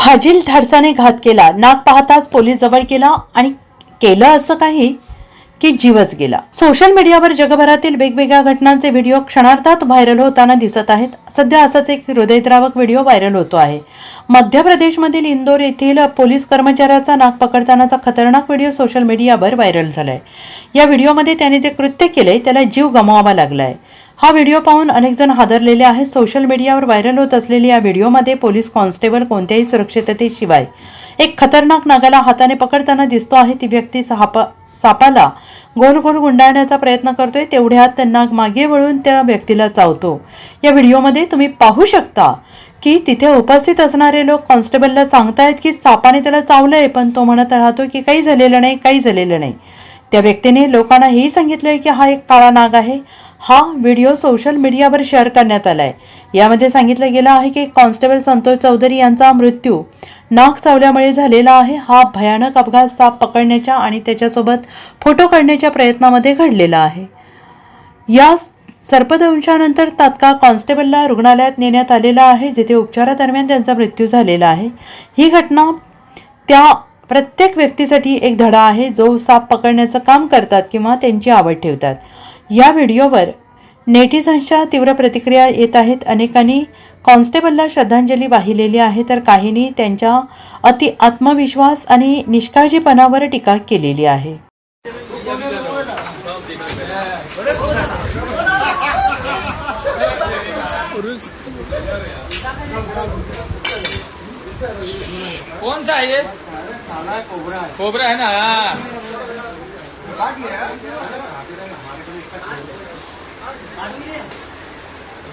फाजील धाडसाने घात केला. नाक पाहताच पोलीस जवळ केला आणि केलं असं काही? की जीवच गेला. सोशल मीडियावर जगभरातील वेगवेगळ्या घटनांचे व्हिडिओ क्षणार्धात व्हायरल होताना दिसत आहेत. सध्या असाच एक हृदयद्रावक व्हिडिओ व्हायरल होतो आहे. मध्य प्रदेशमधील इंदोर येथील पोलीस कर्मचाऱ्याचा नाक पकडतानाचा खतरनाक व्हिडिओ सोशल मीडियावर व्हायरल झालाय. या व्हिडिओमध्ये त्याने जे कृत्य केलंय त्याला जीव गमवावा लागलाय. हा व्हिडिओ पाहून अनेक जण हादरलेले आहेत. सोशल मीडियावर व्हायरल होत असलेल्या या व्हिडिओमध्ये पोलीस कॉन्स्टेबल कोणत्याही सुरक्षिततेशिवाय एक खतरनाक नागाला हाताने पकडताना दिसतो आहे. ती व्यक्ती सहा सापाला. गोल गोल गुंडाळण्याचा प्रयत्न करतोय तेवढ्यात त्यांना मागे वळून त्या व्यक्तीला चावतो. या व्हिडिओमध्ये तुम्ही पाहू शकता की तिथे उपस्थित असणारे लोक कॉन्स्टेबलला सांगतायत की सापाने त्याला चावलंय पण तो म्हणत राहतो की काही झालेलं नाही काही झालेलं नाही. त्या व्यक्तीने लोकांना हेही सांगितलंय की हा एक काळा नाग आहे. हा व्हिडिओ सोशल मीडियावर शेअर करण्यात आलाय. यामध्ये सांगितलं गेलं आहे की कॉन्स्टेबल संतोष चौधरी यांचा मृत्यू. नाक चावल्यामुळे झालेला आहे. हा भयानक अपघात साप पकडण्याच्या आणि त्याच्यासोबत फोटो काढण्याच्या प्रयत्नामध्ये घडलेला आहे. या सर्पदंशानंतर तात्काळ कॉन्स्टेबलला रुग्णालयात नेण्यात आलेला आहे जिथे उपचारादरम्यान त्यांचा मृत्यू झालेला आहे. ही घटना त्या प्रत्येक व्यक्तीसाठी एक धडा आहे जो साप पकडण्याचं काम करतात किंवा त्यांची आवड ठेवतात. या व्हिडिओवर नेटिझन्सच्या तीव्र प्रतिक्रिया येत आहेत. अनेकांनी कॉन्स्टेबलला श्रद्धांजली वाहिलेली आहे तर काहींनी त्यांच्या अति आत्मविश्वास आणि निष्काळजीपणावर टीका केलेली आहे. कौन सा है कोबरा है ना